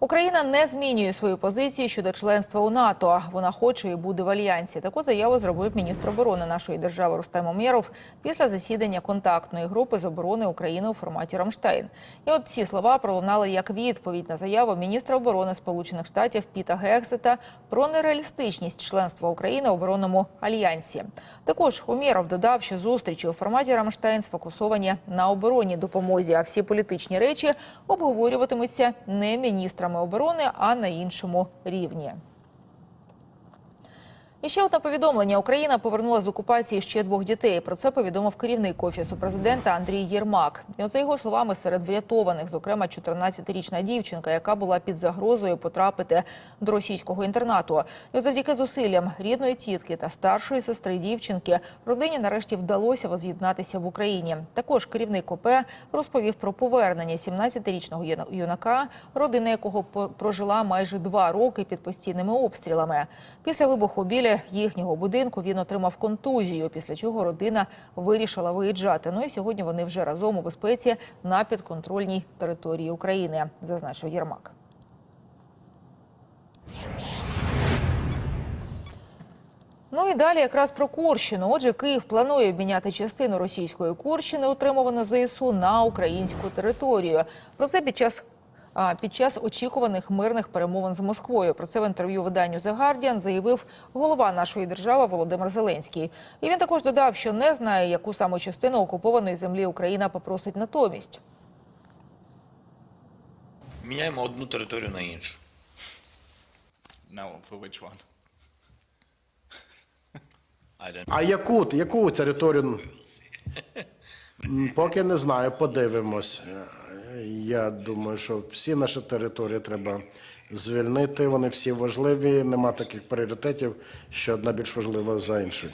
Україна не змінює свою позицію щодо членства у НАТО. Вона хоче і буде в альянсі. Таку заяву зробив міністр оборони нашої держави Рустем Умєров після засідання контактної групи з оборони України у форматі Рамштайн. І от ці слова пролунали як відповідь на заяву міністра оборони Сполучених Штатів Піта Гексета про нереалістичність членства України у оборонному альянсі. Також Умєров додав, що зустрічі у форматі Рамштайн сфокусовані на оборонній допомозі, а всі політичні речі обговорюватимуться не міністрами оборони, а на іншому рівні. І ще одне повідомлення: Україна повернула з окупації ще двох дітей. Про це повідомив керівник офісу президента Андрій Єрмак. І за його словами, серед врятованих, зокрема, 14-річна дівчинка, яка була під загрозою потрапити до російського інтернату. І завдяки зусиллям рідної тітки та старшої сестри дівчинки родині нарешті вдалося воз'єднатися в Україні. Також керівник ОП розповів про повернення 17-річного юнака, родина якого прожила майже два роки під постійними обстрілами. Після вибуху біля їхнього будинку він отримав контузію, після чого родина вирішила виїжджати. Ну і сьогодні вони вже разом у безпеці на підконтрольній території України, зазначив Єрмак. Ну і далі якраз про Курщину. Отже, Київ планує обміняти частину російської Курщини, отримувану ЗСУ, на українську територію. Про це під час. А, Під час очікуваних мирних перемовин з Москвою про це в інтерв'ю виданню The Guardian заявив голова нашої держави Володимир Зеленський. І він також додав, що не знає, яку саме частину окупованої землі Україна попросить натомість. Міняємо одну територію на іншу. Now, for which one? А яку, яку територію? Поки не знаю, подивимось. Я думаю, що всі наші території треба звільнити. Вони всі важливі. Нема таких пріоритетів, що одна більш важлива за іншу.